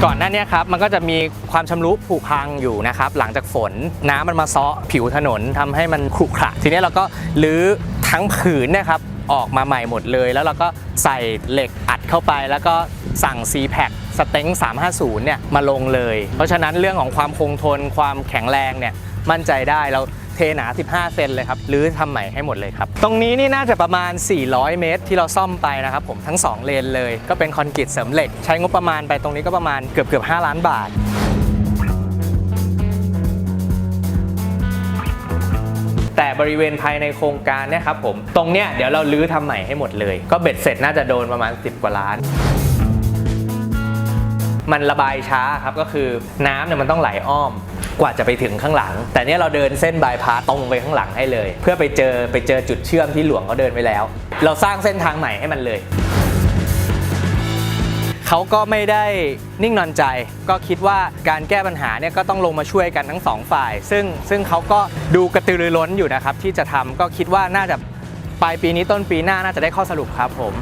เนี่ยครับมันก็จะมีความชำรุผุพังอยู่นะครับหลังจากฝนน้ำมันมาซาะผิวถนนทำให้มันขรุขระทีนี้เราก็รื้อทั้งผืนนะครับออกมาใหม่หมดเลย แล้วเราก็ใส่เหล็กอัดเข้าไป แล้วก็สั่ง c p a c สเต็ง350เนี่ยมาลงเลย เพราะฉะนั้นเรื่องของความคงทนความแข็งแรงเนี่ยมั่นใจได้เรา หนา 15 เซนเลยครับหรือทำใหม่ให้หมดเลยครับ ตรงนี้นี่น่าจะประมาณ 400 เมตร ที่เราซ่อมไปนะครับผมทั้ง 2 เลนเลย ก็เป็นคอนกรีตเสริมเหล็ก ใช้งบประมาณไปตรงนี้ก็ประมาณเกือบเกือบ5ล้านบาทแต่บริเวณภายในโครงการเนี่ยครับผม ตรงเนี้ยเดี๋ยวเราลื้อทำใหม่ให้หมดเลย ก็เบ็ดเสร็จน่าจะโดนประมาณ 10 กว่าล้าน มันระบายช้าครับก็คือน้ำเนี่ยมันต้องไหลอ้อมกว่าจะไปถึงข้างหลัง แต่เนี่ยเราเดินเส้นบายพาสตรงไปข้างหลังให้เลย เพื่อไปเจอไปเจอจุดเชื่อมที่หลวงเขาเดินไปแล้ว เราสร้างเส้นทางใหม่ให้มันเลย เขาก็ไม่ได้นิ่งนอนใจ ก็คิดว่าการแก้ปัญหาเนี่ยก็ต้องลงมาช่วยกันทั้งสองฝ่าย ซึ่งซึ่งเขาก็ดูกระตือรือร้นอยู่นะครับที่จะทำก็คิดว่าน่าจะปลายปีนี้ต้นปีหน้าน่าจะได้ข้อสรุปครับผม